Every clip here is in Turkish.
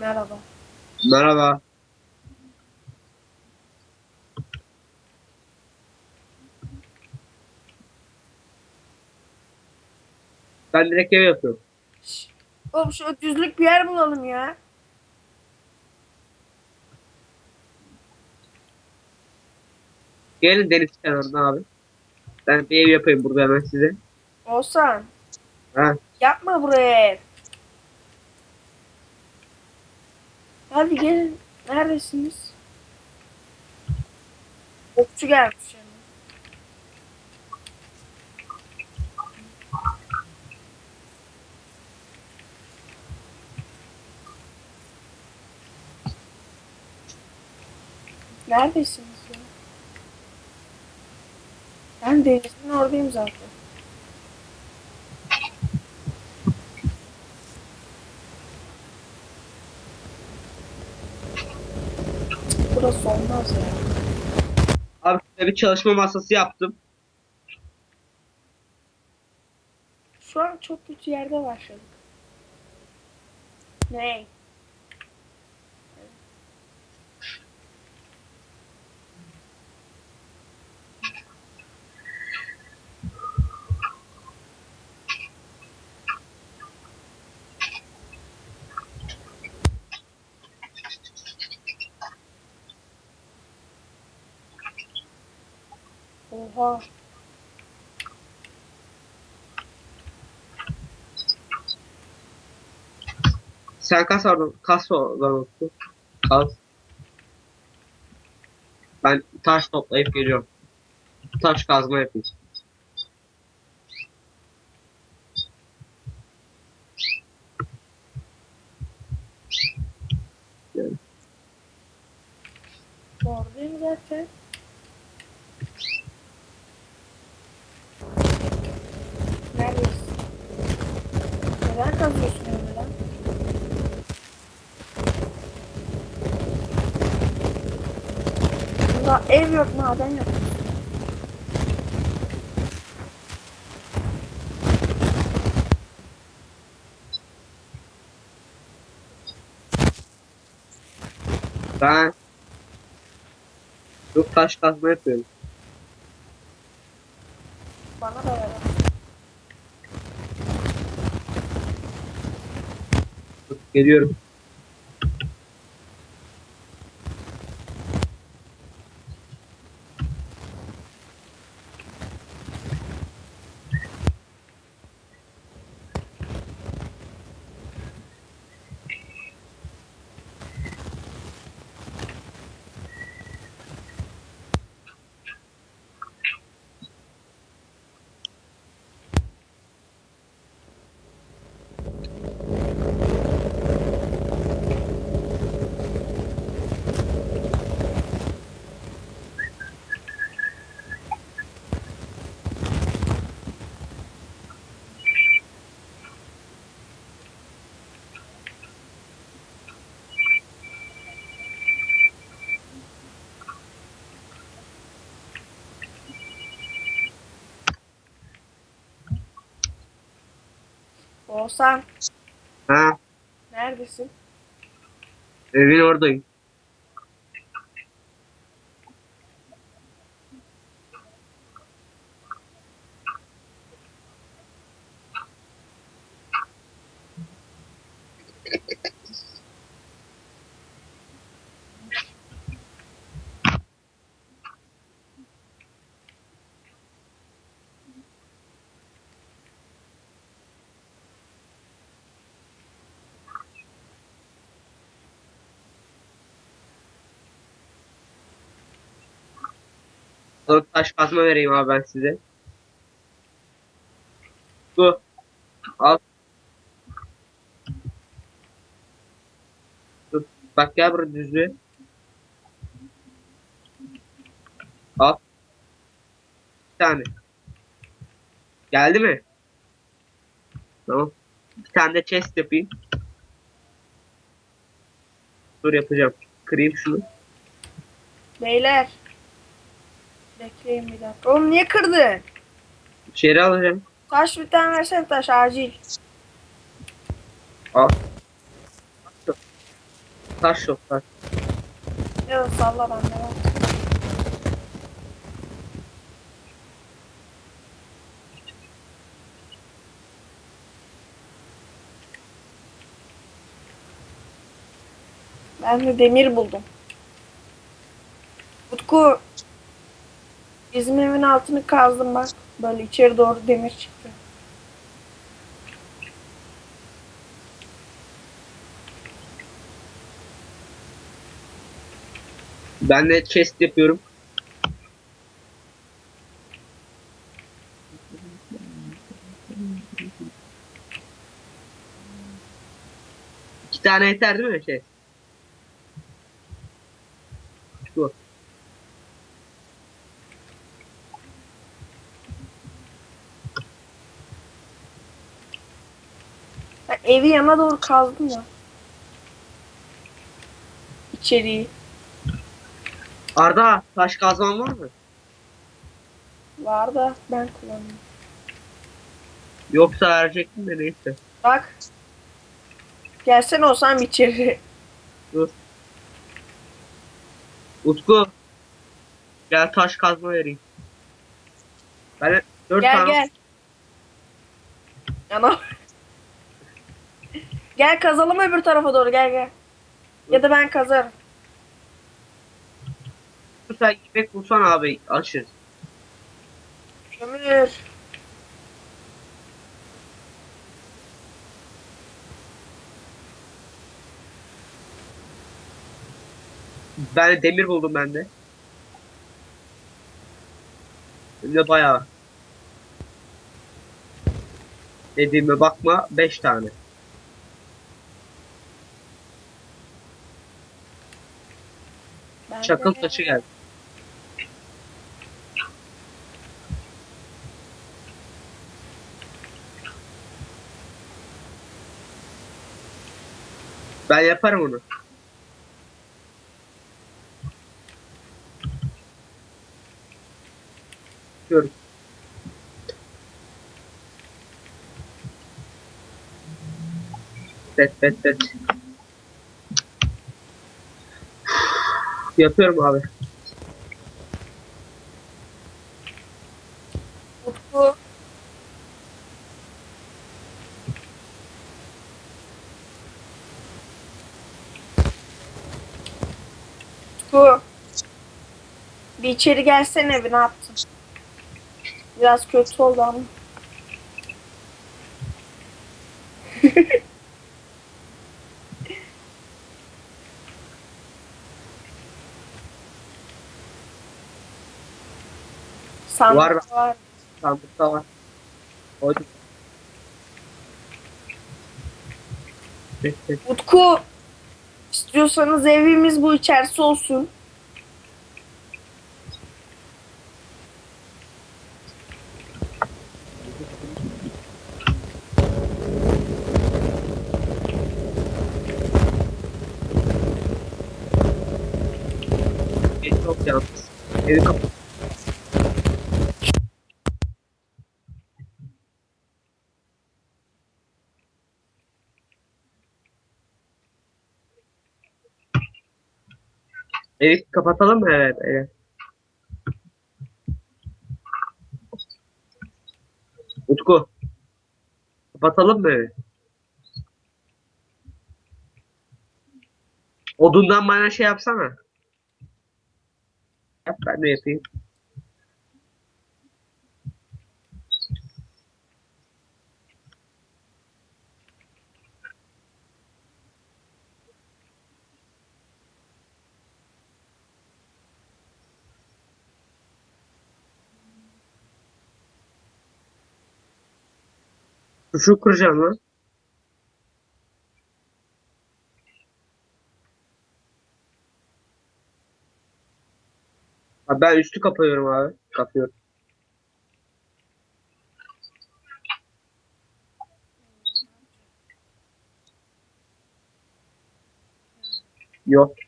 Merhaba. Merhaba. Ben direkt ev yapıyorum. Şş. Oğlum şu düzlük bir yer bulalım ya. Gelin deniz kenarına abi. Ben bir ev yapayım burada hemen size. Olsan. Ha. Yapma buraya ev. Hadi gelin. Neredesiniz? Okçu gelmiş. Neredesiniz ya? Ben denizin oradayım zaten. Burası olmaz ya. Abi size bir çalışma masası yaptım. Şu an çok kötü yerde başladık. Ne? Oha. Sen kas oradan, kas olsun. Kas. Ben taş toplayıp geliyorum. Taş kazma yapayım. Oradayım zaten. Neredesin? Neden kazıyorsun öyle lan? Burada ev yok, maden yok. Ben Yok taş kazma yapıyorum. Bana da ver. Geliyorum. Oğuzhan, Ha, neredesin? evin oradayım. Sonra taş kazma vereyim abi ben size. Bu. Al. Dur. Bak gel buraya düzlüğe. Al. Bir tane. Geldi mi? Tamam. Bir tane de chest yapayım. Dur yapacağım. Kırayım şunu. Beyler. Bekleyin bir dakika. Oğlum niye kırdın? İçeri alacağım. Taş bir tane versene taş acil. Al. Taş yok taş. Ya salla bende var. Ben de demir buldum. Utku bizim evin altını kazdım bak. Böyle içeri doğru demir çıktı. Ben de chest yapıyorum. İki tane yeter değil mi şey? Bu. Ben evi yana doğru kazdım ya. İçeriği. Arda taş kazman var mı? Var da ben kullanıyorum. Yoksa verecektim de neyse. Bak. Gelsene olsam içeri. Dur. Utku. Gel taş kazma vereyim. Ben dört Gel tane gel. Yana. Gel kazalım öbür tarafa doğru gel gel. Ya da ben kazarım. sen yemek bulsan abi açız. Kömür. Ben de demir buldum ben de. Hem de bayağı. Dediğime bakma 5 tane. Çakıl taşı geldi. Ben yaparım onu. Yapıyorum. Bet bet bet. Yapıyorum abi. Utku. Utku. Bir içeri gelsene bir ne yaptın? Biraz kötü oldu ama. Sandık Var var. Sandıkta var. Koydum. Utku istiyorsanız evimiz bu içerisi olsun. Geç yok yalnız. Evi kapat. Evi kapatalım mı? Evet, evet. Utku. Kapatalım mı? Odundan bana şey yapsana. Yap ben de yapayım. Tuşu kıracağım lan. Ha, ben üstü kapıyorum abi. Kapıyorum. Yok.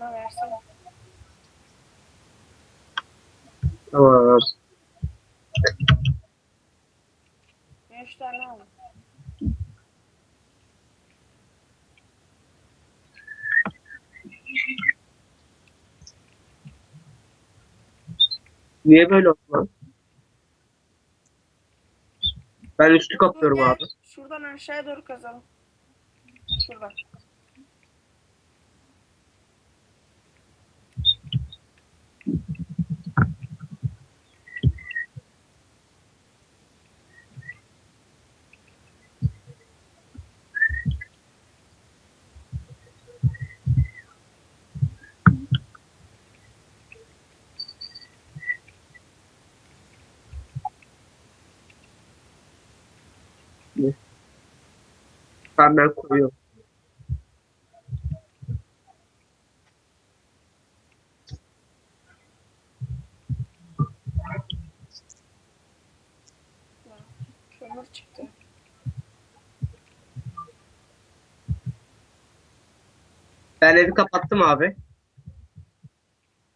Bana versene. Tamam. Ben üç tane aldım. Niye böyle oldu? Ben üstü kapıyorum abi. Şuradan aşağıya doğru kazalım. Şuradan. Kömür çıktı. Ben evi kapattım abi.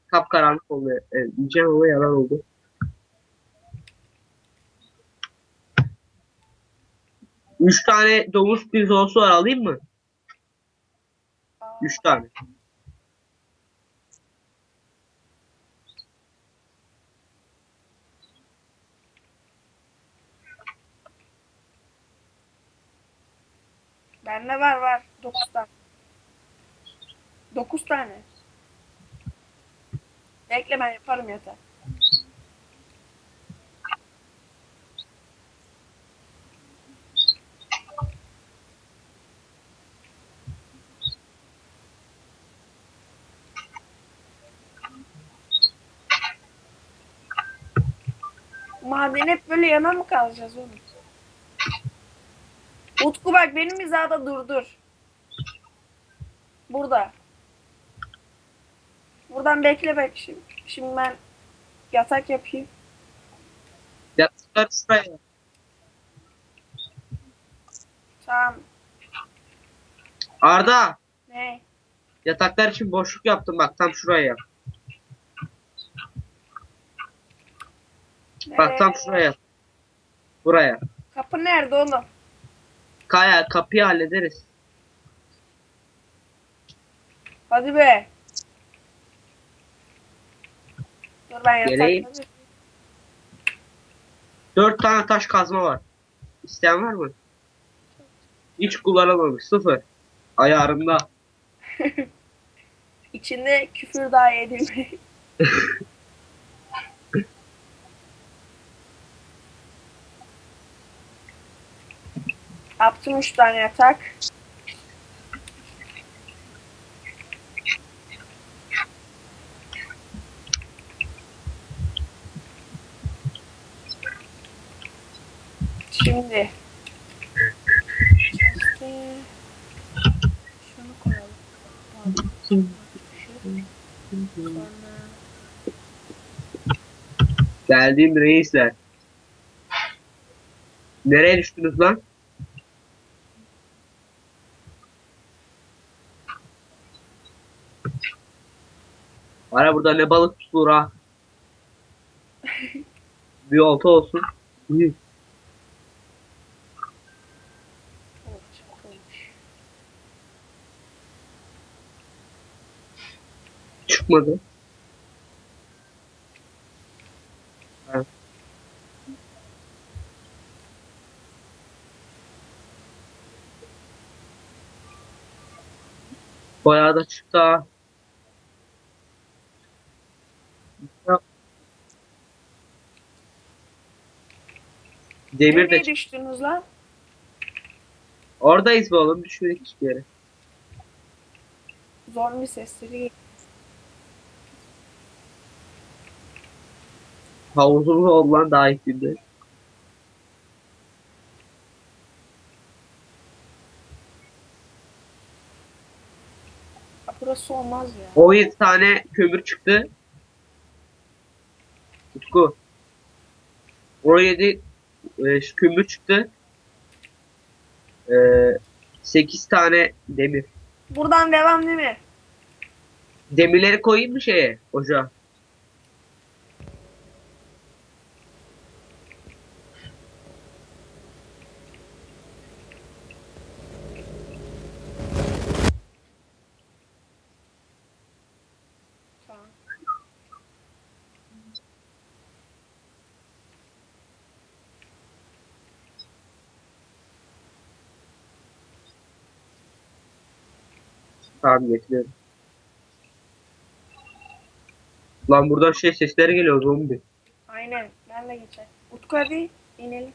Kapkaranlık oldu. E, ama yalan oldu. Üç tane domuz pirzosu var alayım mı? Üç tane. Bende var var. Dokuz tane. Dokuz tane. Bekle ben yaparım yeter. Maden hep böyle yana mı kalacağız oğlum? Utku bak benim hizada durdur. Burada. Buradan bekle bak şimdi. Şimdi ben yatak yapayım. Yataklar sıraya. Tamam. Arda Ne? yataklar için boşluk yaptım bak tam şuraya. Bak tam Nereye? şuraya. Buraya. Kapı nerede oğlum? Kaya kapıyı hallederiz. Hadi be. Dur ben Geleyim. Dört tane taş kazma var. İsteyen var mı? Hiç kullanılmamış. Sıfır. Ayarında. İçinde küfür dahi edilmeyi. Yaptım üç tane yatak. Şimdi şunu koyalım. Sonra Geldiğim reisler. Nereye düştünüz lan? Burada ne balık tutulur ha. Bir olta olsun. Çakılmış. Çıkmadı. Ha. Bayağı da çıktı ha. Demir de Nereye çıktı. düştünüz lan? Oradayız be oğlum. Düşmedik hiçbir yere. Zombi sesleri geliyor. Havuzumuz oldu lan daha ilk günde. Ya Burası olmaz ya. 17 tane kömür çıktı. Utku. 17 e, kömür çıktı. E, 8 tane demir. Buradan devam değil mi? Demirleri koyayım mı şeye ocağa? Tamam getiriyorum. Lan buradan şey sesleri geliyor zombi. Aynen. Ben de geçer. Utku hadi inelim.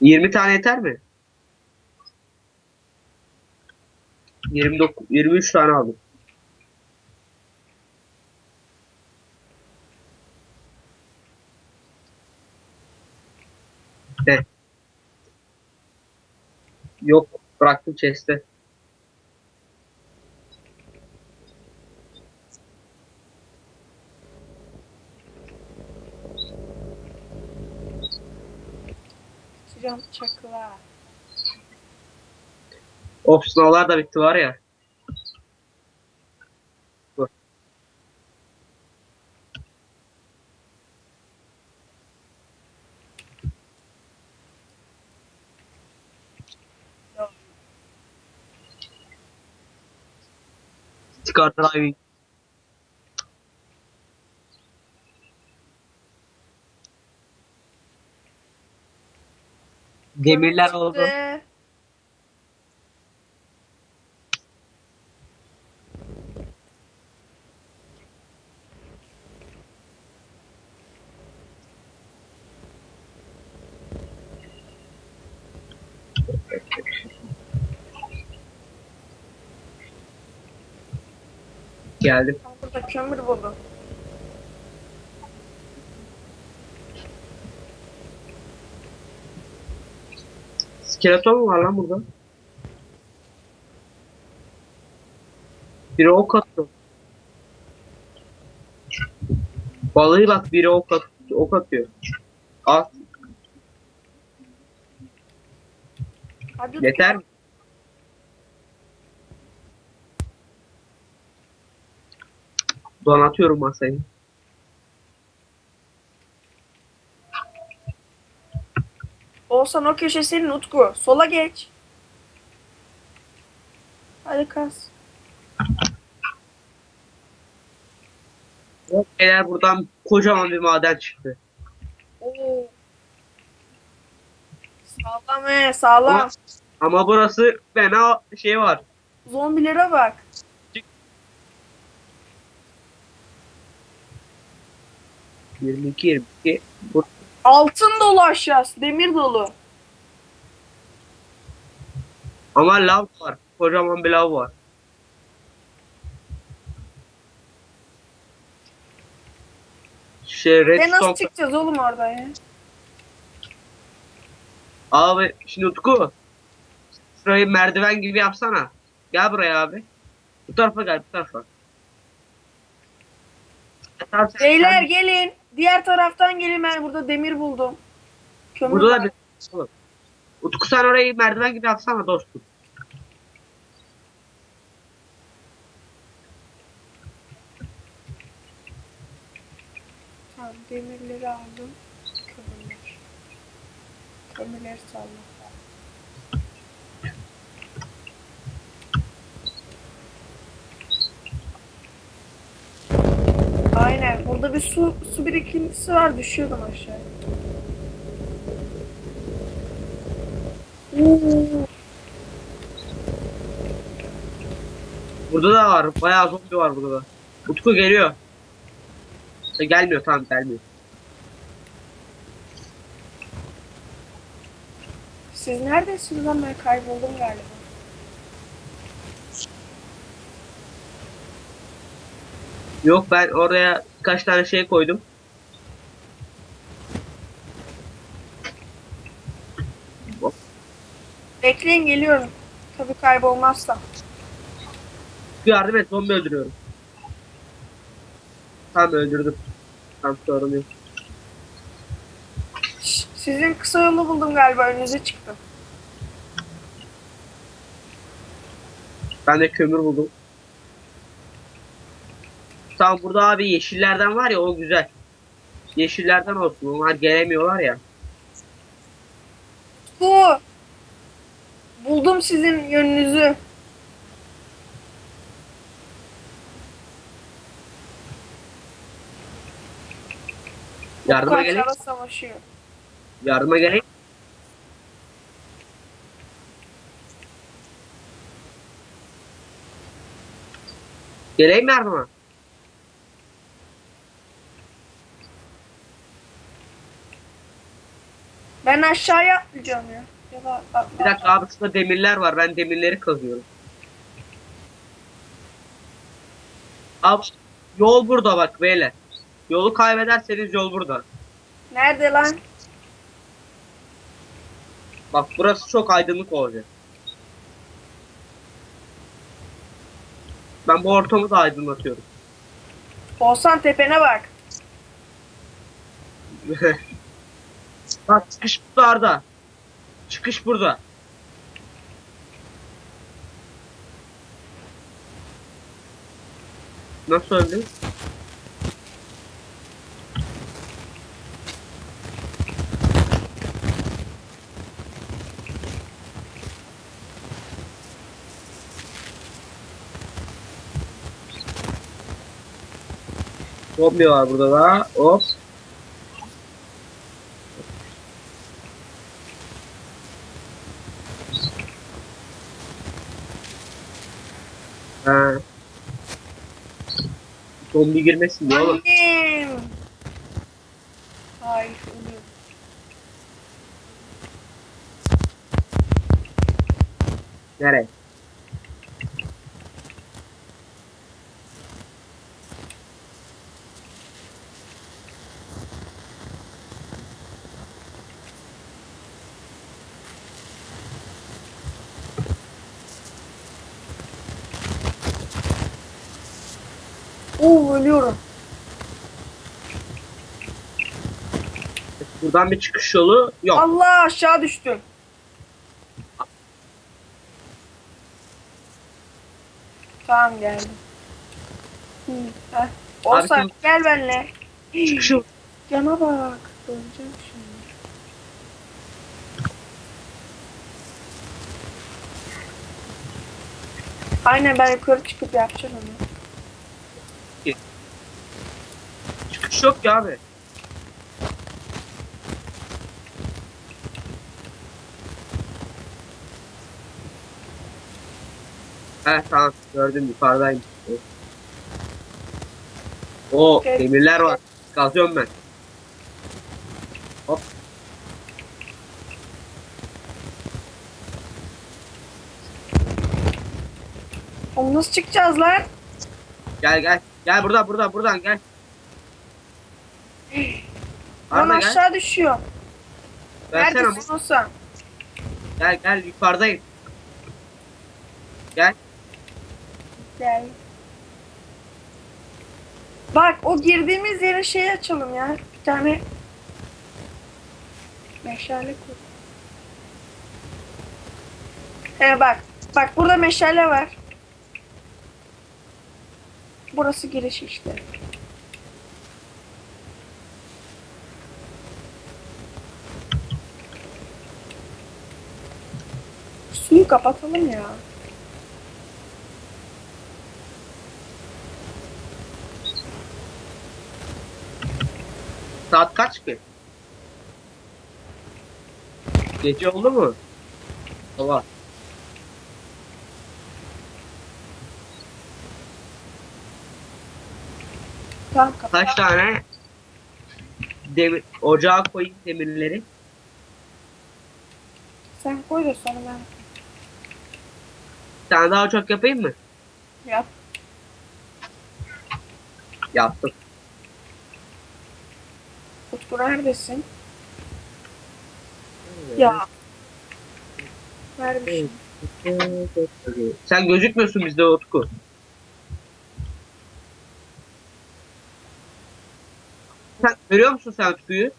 20 tane yeter mi? 29 23 tane aldım. De. Yok bıraktım chest'e. Sıcam çakılar. Of sınavlar da bitti var ya. Dur. Yok. Scar Demirler Çıktı. oldu. Geldim. Burada kömür buldum. Skeleton mu var lan burada? Biri ok attı. Balığı bak biri ok, at, ok atıyor. Hadi Utku. Yeter mi? Donatıyorum masayı. Olsan o köşe senin Utku. Sola geç. Hadi kas. Beyler buradan kocaman bir maden çıktı. Oo. Sağlam he sağlam. Ama- Ama burası fena şey var. Zombilere bak. Çık. 22 22. Bu Altın dolu aşağısı. Demir dolu. ama lav var. Kocaman bir lav var. Şey Ve nasıl redstone. çıkacağız oğlum oradan ya? Abi şimdi Utku. Şurayı merdiven gibi yapsana. Gel buraya abi. Bu tarafa gel bu tarafa. Tamam, sen- Beyler gelin. Diğer taraftan gelin ben burada demir buldum. Kömür Burada da var. bir Oğlum. Utku sen orayı merdiven gibi yapsana dostum. Tamam demirleri aldım. Kömürler. Kömürleri saldım. Aynen. Burada bir su su birikintisi var. Düşüyordum aşağıya. Oo. Burada da var. Bayağı zombi var burada da. Utku geliyor. E, gelmiyor tamam gelmiyor. Siz neredesiniz lan ben kayboldum galiba. Yok ben oraya kaç tane şey koydum. Bekleyin geliyorum. Tabii kaybolmazsam. Yardım et zombi öldürüyorum. Tamam öldürdüm. Tamam sorun yok. Sizin kısa yolu buldum galiba önünüze çıktım. Ben de kömür buldum. Tamam burada abi yeşillerden var ya o güzel. Yeşillerden olsun. Onlar gelemiyorlar ya. Bu. Buldum sizin yönünüzü. Yardıma ara savaşıyor. Yardıma geleyim. Geleyim yardıma? Ben aşağıya atlayacağım ya. Ya da Bir dakika abi şurada demirler var. Ben demirleri kazıyorum. Abi yol burada bak beyler. Yolu kaybederseniz yol burada. Nerede lan? Bak burası çok aydınlık olacak. Ben bu ortamı da aydınlatıyorum. Olsan tepene bak. Bak çıkış burada. Çıkış burada. Nasıl öldü? Zombi var burada da. Hop. Ha. Zombi girmesin diye oğlum. Annem. Hayır ölüyorum. Nereye? Oo ölüyorum. Buradan bir çıkış yolu yok. Allah aşağı düştüm. Tamam geldim. Heh. Olsan Abi, gel benimle. Çıkış yolu. Cana bak. Döneceğim şimdi. Aynen ben yukarı çıkıp yapacağım onu. Çıkış yok ki abi. He tamam gördüm yukarıdayım. O Okay. demirler var. Kazıyorum ben. Hop. Oğlum nasıl çıkacağız lan? Gel gel. Gel burada burada buradan gel. Lan Arda gel. aşağı düşüyor. Versene. Neredesin olsan? Gel gel yukarıdayım. Gel. Gel. Bak o girdiğimiz yere şey açalım ya. Bir tane meşale koy. He bak. Bak burada meşale var. Burası giriş işte. Suyu kapatalım ya. Saat kaç ki? Gece oldu mu? Sabah. Kaç tane demir ocağa koyayım demirleri. Sen koy da sonra ben Bir tane daha ocak yapayım mı? yap. Yaptım. Utku neredesin? Ya. Vermişim. Sen gözükmüyorsun bizde Utku. Sen görüyor musun sen Utku'yu?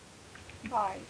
Hayır.